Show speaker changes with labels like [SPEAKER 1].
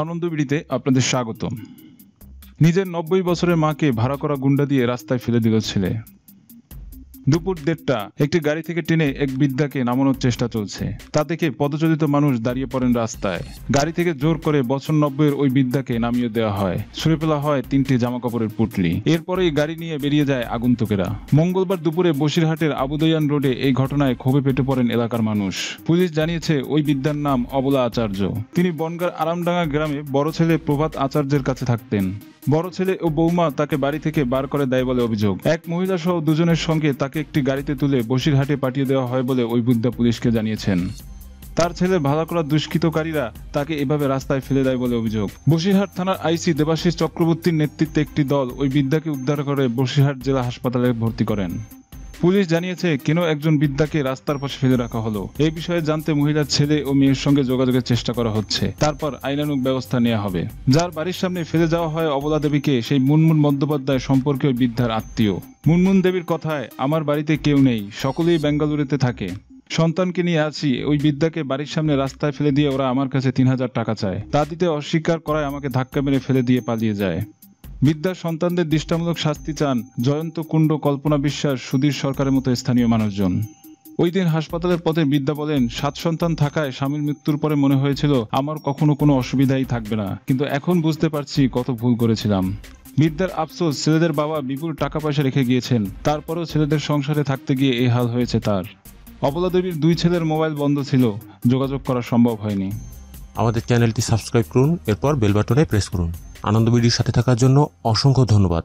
[SPEAKER 1] আনন্দবিড়িতে আপনাদের স্বাগতম। নিজের নব্বই বছরের মাকে ভাড়া করা গুন্ডা দিয়ে রাস্তায় ফেলে দিল ছেলে। দুপুর দেড়টা, একটি গাড়ি থেকে টেনে এক বৃদ্ধাকে নামানোর চেষ্টা চলছে। তা দেখে পদচালিত মানুষ দাঁড়িয়ে পড়েন রাস্তায়? গাড়ি থেকে জোর করে বছর নব্বইয়ের ওই বৃদ্ধাকে নামিয়ে দেওয়া হয়। ছুড়ে ফেলা হয় তিনটি জামা কাপড়ের পুটলি। এরপরেই গাড়ি নিয়ে বেরিয়ে যায় আগন্তুকেরা। মঙ্গলবার দুপুরে বসিরহাটের আবুদয়ান রোডে এই ঘটনায় ক্ষোভে পেটে পড়েন এলাকার মানুষ। পুলিশ জানিয়েছে, ওই বৃদ্ধার নাম অবলা আচার্য। তিনি বনগার আরামডাঙ্গা গ্রামে বড় ছেলে প্রভাত আচার্যের কাছে থাকতেন। বড় ছেলে ও বৌমা তাকে বাড়ি থেকে বার করে দেয় বলে অভিযোগ। এক মহিলা সহ দুজনের সঙ্গে তাকে একটি গাড়িতে তুলে বসিরহাটে পাঠিয়ে দেওয়া হয় বলে ওই বুদ্ধা পুলিশকে জানিয়েছেন। তার ছেলে ভালো করা দুষ্কৃতকারীরা তাকে এভাবে রাস্তায় ফেলে দেয় বলে অভিযোগ। বসিরহাট থানার আইসি দেবাশিস চক্রবর্তীর নেতৃত্বে একটি দল ওই বিদ্যাকে উদ্ধার করে বসিরহাট জেলা হাসপাতালে ভর্তি করেন। পুলিশ জানিয়েছে কেন একজন বৃদ্ধাকে রাস্তার পাশে ফেলে রাখা হলো। এই বিষয়ে জানতে মহিলার ছেলে ও মেয়ের সঙ্গে যোগাযোগের চেষ্টা করা হচ্ছে। তারপর আইনানুগ ব্যবস্থা নেওয়া হবে। যার বাড়ির সামনে ফেলে যাওয়া হয় অবলা দেবীকে, সেই মুনমুন বন্দ্যোপাধ্যায় সম্পর্কে ওই বৃদ্ধার আত্মীয়। মুনমুন দেবীর কথায়, আমার বাড়িতে কেউ নেই, সকলেই বেঙ্গালুরুতে থাকে। সন্তানকে নিয়ে আছি ওই বিদ্যাকে বাড়ির সামনে রাস্তায় ফেলে দিয়ে ওরা আমার কাছে তিন হাজার টাকা চায়। তা দিতে অস্বীকার করায় আমাকে ধাক্কা মেরে ফেলে দিয়ে পালিয়ে যায়। বিদ্যার সন্তানদের দৃষ্টামূলক শাস্তি চান জয়ন্ত কুণ্ড কল্পনা বিশ্বাস সুধীর সরকারের মতো স্থানীয় মানুষজন। ওই দিন হাসপাতালের পথে বিদ্যা বলেন, সাত সন্তান থাকায় স্বামীর মৃত্যুর পরে মনে হয়েছিল, আমার কখনো কোনো অসুবিধাই থাকবে না। কিন্তু এখন বুঝতে পারছি কত ভুল করেছিলাম। বিদ্যার আফসোস, ছেলেদের বাবা বিপুল টাকা পয়সা রেখে গিয়েছেন। তারপরেও ছেলেদের সংসারে থাকতে গিয়ে এই হাল হয়েছে তার। অবলা দেবীর দুই ছেলের মোবাইল বন্ধ ছিল, যোগাযোগ করা সম্ভব হয়নি।
[SPEAKER 2] আমাদের চ্যানেলটি সাবস্ক্রাইব করুন, এরপর বেল বাটনে প্রেস করুন। আনন্দ বিডির সাথে থাকার জন্য অসংখ্য ধন্যবাদ।